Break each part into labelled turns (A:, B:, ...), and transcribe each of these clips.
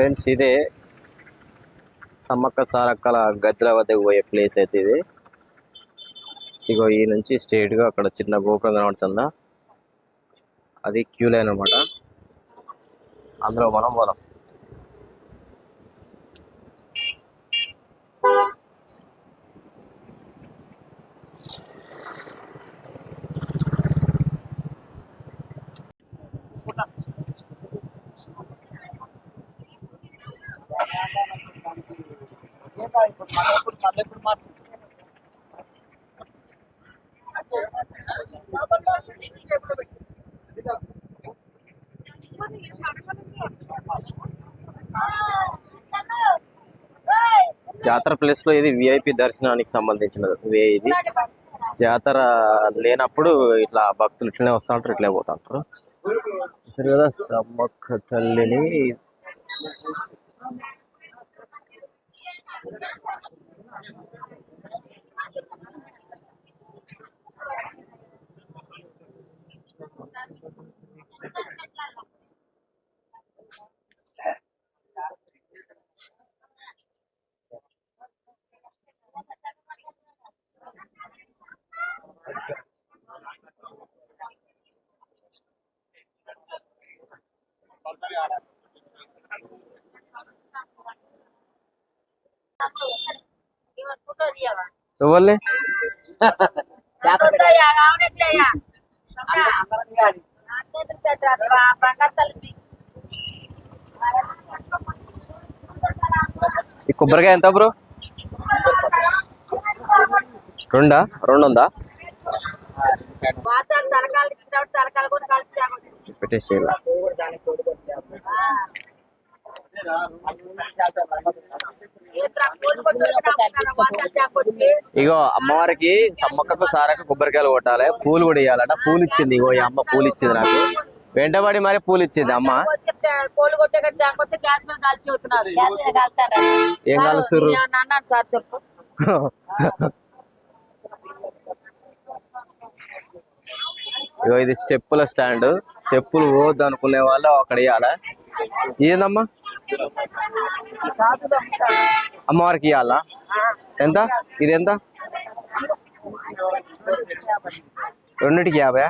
A: Friends ఇదే సమ్మక్క సారక్కల గద్దెల వద్దకు పోయే ప్లేస్ అయితే ఇది. ఇగో ఈ నుంచి స్ట్రేట్గా అక్కడ చిన్న గోపురం కనబడుతుందా? అది క్యూ లైన్ అనమాట అందులో మనం పోదాం. జాతర ప్లేస్లో ఇది విఐపి దర్శనానికి సంబంధించిన వే ఇది. జాతర లేనప్పుడు ఇట్లా భక్తులు ఇట్లనే వస్తూ ఉంటారు ఇట్లే పోతా ఉంటారు. సరే కదా సమ్మక్క తల్లిని Gracias. ఎవరిని? ఈ కొబ్బరికాయ ఎంత బ్రో? రెండా? రెండు ఉందా పెట్టేసి. ఇగో అమ్మవారికి సమ్మక్కకు సారకు కొబ్బరికాయలు కొట్టాలి. పూలు కూడా ఇవ్వాలట పూలు ఇచ్చింది. ఇగో ఈ అమ్మ పూలు ఇచ్చింది నాకు. వెంటబడి మరి పూలు ఇచ్చింది అమ్మ. ఏం
B: చెప్పు.
A: ఇగో ఇది చెప్పుల స్టాండ్. చెప్పులు పోద్దు అనుకునే వాళ్ళు అక్కడ ఇవ్వాల ఏందమ్మా? అమ్మవారికి ఇవ్వాలా ఎంత? ఇది ఎంత రెండింటికి యాభై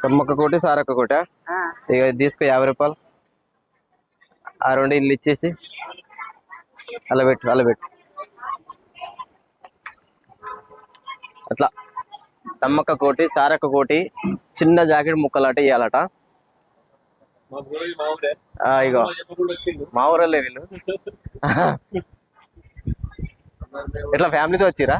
A: సమ్మక్క కోటి సారక్క కోట. ఇక తీసుకో యాభై రూపాయలు. ఆ రెండు ఇల్లు ఇచ్చేసి అలా పెట్టు అలా పెట్టు. అట్లా. సమ్మక్క కోటి సారక్క కోటి చిన్న జాకెట్ ముక్కలాట ఇవ్వాలట ఇగో. మా ఊరల్లే వీళ్ళు. ఇట్లా ఫ్యామిలీతో వచ్చిరా.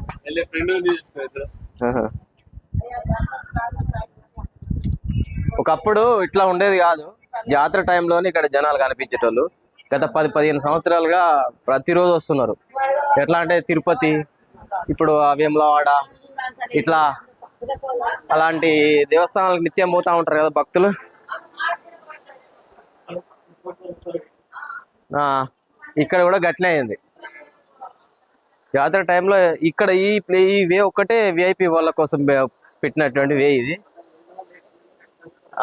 A: ఒకప్పుడు ఇట్లా ఉండేది కాదు. జాతర టైంలోనే ఇక్కడ జనాలు కనిపించేటోళ్ళు. గత పది పదిహేను సంవత్సరాలుగా ప్రతిరోజు వస్తున్నారు. ఎట్లా అంటే తిరుపతి ఇప్పుడు వేములవాడ ఇట్లా. అలాంటి దేవస్థానాలకు నిత్యం పోతా ఉంటారు కదా భక్తులు. ఇక్కడ కూడా గట్లే అయింది. జాతర టైంలో ఇక్కడ ఈ ప్లే ఈ వే ఒక్కటే విఐపి వాళ్ళ కోసం పెట్టినటువంటి వే ఇది.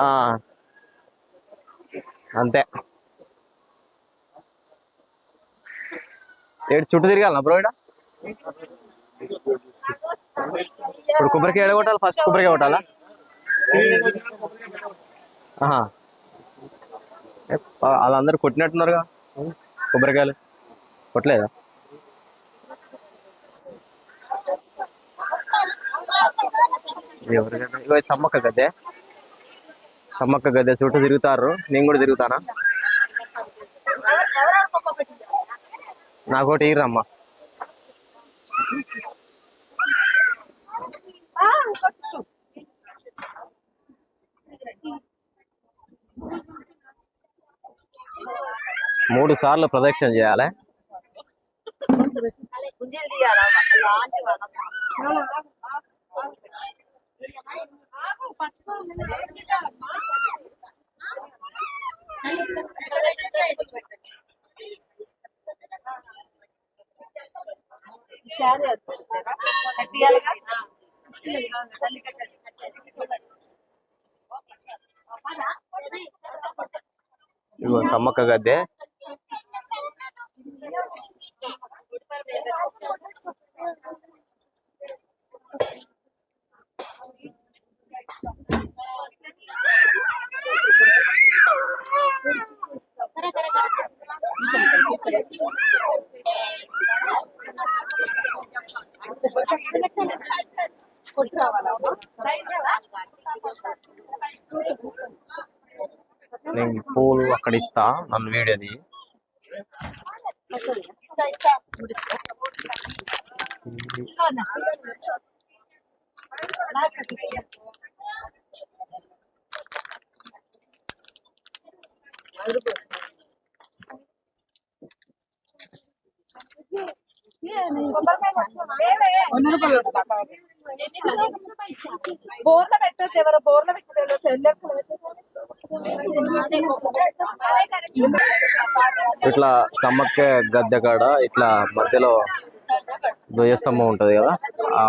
A: ఆ అంతే. ఏడు చుట్టూ తిరగాలనా బ్రో ఈడ ఇప్పుడు కొబ్బరికాయ ఎడగొట్టాలి? ఫస్ట్ కొబ్బరికాయ కొట్టాలా? ఆహా. ఏ, వాళ్ళందరూ కొట్టినట్టున్నారుగా. కొబ్బరికాయలు కొట్టలేదా? ఎవరు కదా? ఇగో ఇది సమ్మక్క గద్దె. సమ్మక్క గద్దె చుట్టూ తిరుగుతారు. నేను కూడా తిరుగుతానా? నాకోటి ఇరమ్మా మూడు సార్లు ప్రదక్షిణ చేయాలి
B: గుంజీలు తీయాలా లాంటి శారీ వచ్చేసారా కట్టియాలిగా
A: ఇగో సమ్మక్క గద్దె నేను పూలు అక్కడ ఇస్తా నన్ను వీడియోది
C: బోర్ల పెట్టొద్దు ఎవరు బోర్ల
A: ఇట్లా సమ్మక్క గద్దె కాడ ఇట్లా మధ్యలో ధ్వజస్తంభం ఉంటది కదా ఆ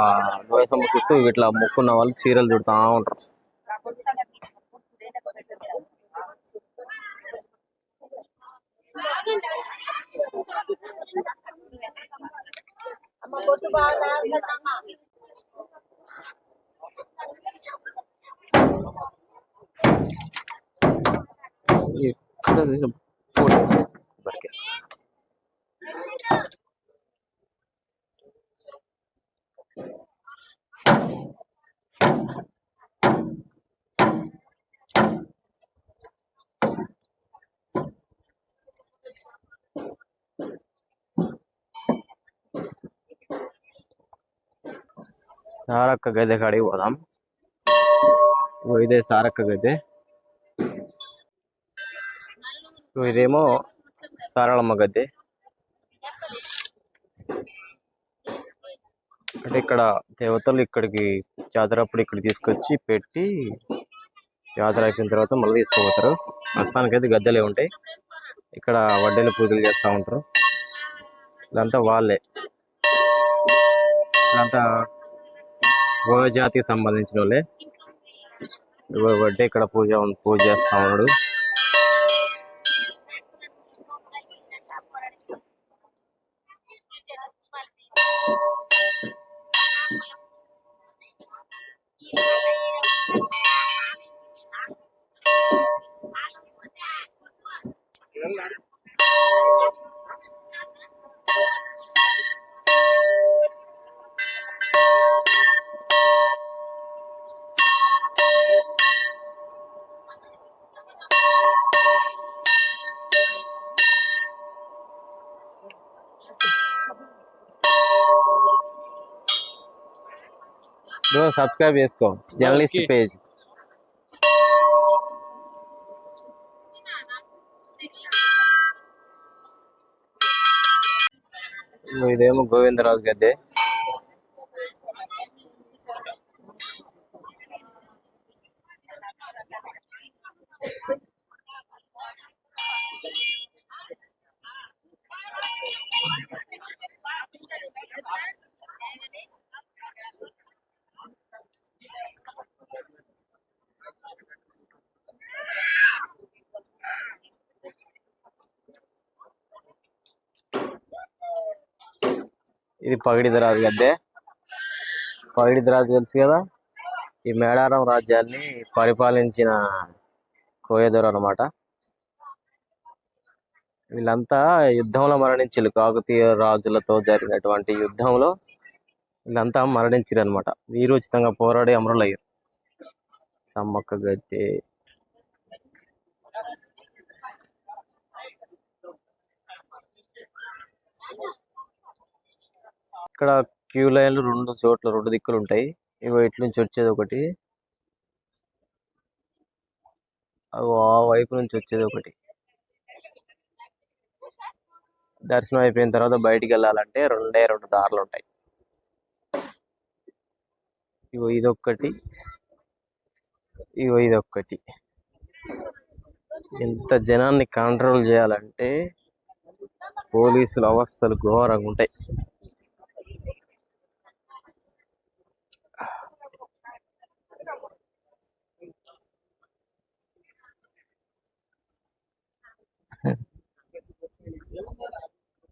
A: ధ్వజస్తంభం చుట్టూ ఇట్లా మొక్కున్న వాళ్ళు చీరలు చుడతా ఉంటారు. ఇక్కడ ఫోటో సారక్క గద్దె కాడికి పోదాం ఓ ఇదే సారక్క గద్దె ఇదేమో సారళమ్మ గద్దె అంటే ఇక్కడ దేవతలు ఇక్కడికి జాతర అప్పుడు ఇక్కడ తీసుకొచ్చి పెట్టి జాతర అయిపోయిన తర్వాత మళ్ళీ తీసుకుపోతారు ప్రస్తుతానికి అయితే గద్దెలే ఉంటాయి ఇక్కడ వడ్డీలు పూజలు చేస్తూ ఉంటారు ఇదంతా వాళ్ళే ఇదంతా జాతికి సంబంధించిన వాళ్ళే. ఇగో వడ్డీ ఇక్కడ పూజ పూజ చేస్తా ఉన్నాడు. సబ్స్క్రైబ్ చేసుకో. Journalist page. ఇదేమో గోవిందరాజు గద్దె ఇది పగిడి పగిడిదరాజు గద్దె పగిడి పగిడిదరాజు తెలుసు కదా? ఈ మేడారం రాజ్యాన్ని పరిపాలించిన కోయదొర అన్నమాట. వీళ్ళంతా యుద్ధంలో మరణించారు కాకతీయ రాజులతో జరిగినటువంటి యుద్ధంలో వీళ్ళంతా మరణించారు అనమాట వీరోచితంగా పోరాడి అమరులయ్యారు. సమ్మక్క గద్దె ఇక్కడ క్యూ లైన్లు రెండు చోట్ల రెండు దిక్కులు ఉంటాయి. ఇగో ఇటు నుంచి వచ్చేది ఒకటి. ఆ వైపు నుంచి వచ్చేది ఒకటి. దర్శనం అయిపోయిన తర్వాత బయటికి వెళ్ళాలంటే రెండే రెండు దారులు ఉంటాయి. ఇగో ఇదొక్కటి. ఇగో ఇదొక్కటి. ఎంత జనాన్ని కంట్రోల్ చేయాలంటే పోలీసుల అవస్థలు ఘోరంగా ఉంటాయి వరంగల్
D: చూసా చూసా
A: ఆ
D: రౌండ్ తిప్పుతున్నాం చూసారా మంచిది అంటే మరి. అంతా మొత్తం ఇటు మరేనా? ఇటు మరే, ఇటు మరే. చెప్పు, సబ్స్క్రైబ్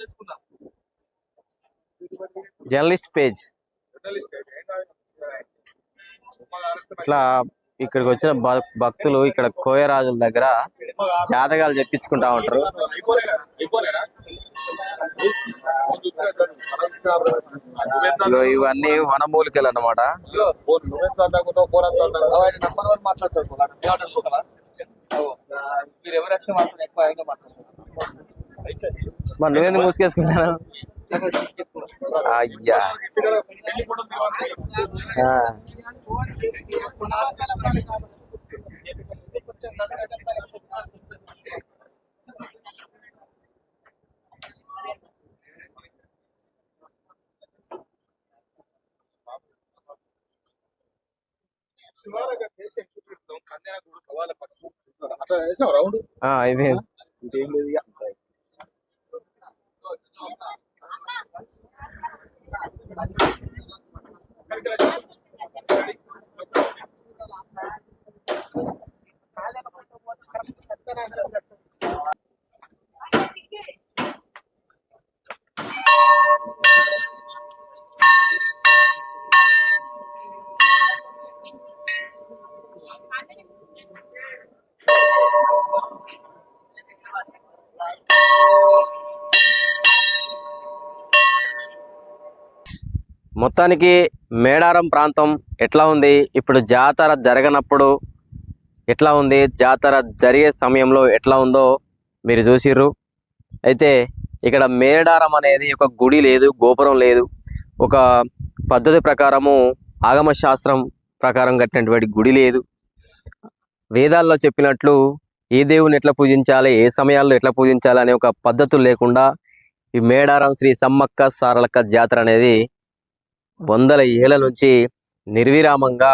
D: చేసుకుందాం? Journalist page.
A: ఇట్లా ఇక్కడికి వచ్చిన భక్తులు ఇక్కడ కోయరాజుల దగ్గర. జాతకాలు చెప్పించుకుంటా ఉంటారు. ఇవన్నీ వనమూలికలు అన్నమాట
E: మరి
A: నువ్వెందుకు మూసుకేసుకుంటాను? అయ్యా ఆ.
D: అట్లా వేసావు రౌండ్
A: ఆ, అయిపోయింది
D: ఇంకేం లేదు ఇక
A: మొత్తానికి మేడారం ప్రాంతం ఎట్లా ఉంది? ఇప్పుడు జాతర జరగనప్పుడు ఎట్లా ఉంది? జాతర జరిగే సమయంలో ఎట్లా ఉందో మీరు చూసిర్రు. అయితే ఇక్కడ మేడారం అనేది ఒక గుడి లేదు గోపురం లేదు. ఒక పద్ధతి ప్రకారము ఆగమ శాస్త్రం ప్రకారం కట్టినటువంటి గుడి లేదు. వేదాల్లో చెప్పినట్లు ఏ దేవుని ఎట్లా పూజించాలి ఏ సమయాల్లో ఎట్లా పూజించాలి అనే ఒక పద్ధతులు లేకుండా ఈ మేడారం శ్రీ సమ్మక్క సారలక్క జాతర అనేది వందల ఏళ్ళ నుంచి నిర్విరామంగా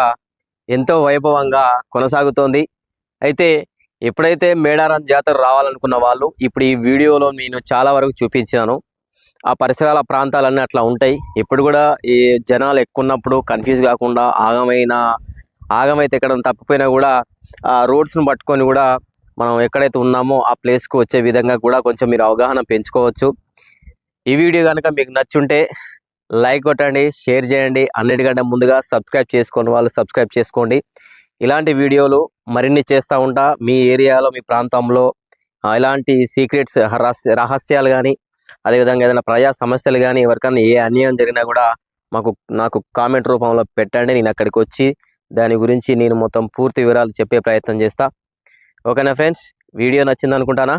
A: ఎంతో వైభవంగా కొనసాగుతోంది. అయితే ఎప్పుడైతే మేడారం జాతర రావాలనుకున్న వాళ్ళు ఇప్పుడు ఈ వీడియోలో నేను చాలా వరకు చూపించాను. ఆ పరిసరాల ప్రాంతాలన్నీ అట్లా ఉంటాయి. ఇప్పుడు కూడా ఈ జనాలు ఎక్కువ ఉన్నప్పుడు కన్ఫ్యూజ్ కాకుండా ఆగమైన ఆగమైతే ఎక్కడ తప్పిపోయినా కూడా ఆ రోడ్స్ను పట్టుకొని కూడా మనం ఎక్కడైతే ఉన్నామో ఆ ప్లేస్కి వచ్చే విధంగా కూడా కొంచెం మీరు అవగాహన పెంచుకోవచ్చు. ఈ వీడియో కనుక మీకు నచ్చుంటే లైక్ కొట్టండి షేర్ చేయండి. అన్నిటికంటే ముందుగా సబ్స్క్రైబ్ చేసుకోండి వాళ్ళు సబ్స్క్రైబ్ చేసుకోండి. ఇలాంటి వీడియోలు మరిన్ని చేస్తూ ఉంటా. మీ ఏరియాలో మీ ప్రాంతంలో ఇలాంటి సీక్రెట్స్ రహస్య రహస్యాలు కానీ అదేవిధంగా ఏదైనా ప్రజా సమస్యలు కానీ ఎవరికైనా ఏ అన్యాయం జరిగినా కూడా మాకు నాకు కామెంట్ రూపంలో పెట్టండి. నేను అక్కడికి వచ్చి దాని గురించి నేను మొత్తం పూర్తి వివరాలు చెప్పే ప్రయత్నం చేస్తా. ఓకేనా ఫ్రెండ్స్? వీడియో నచ్చింది అనుకుంటానా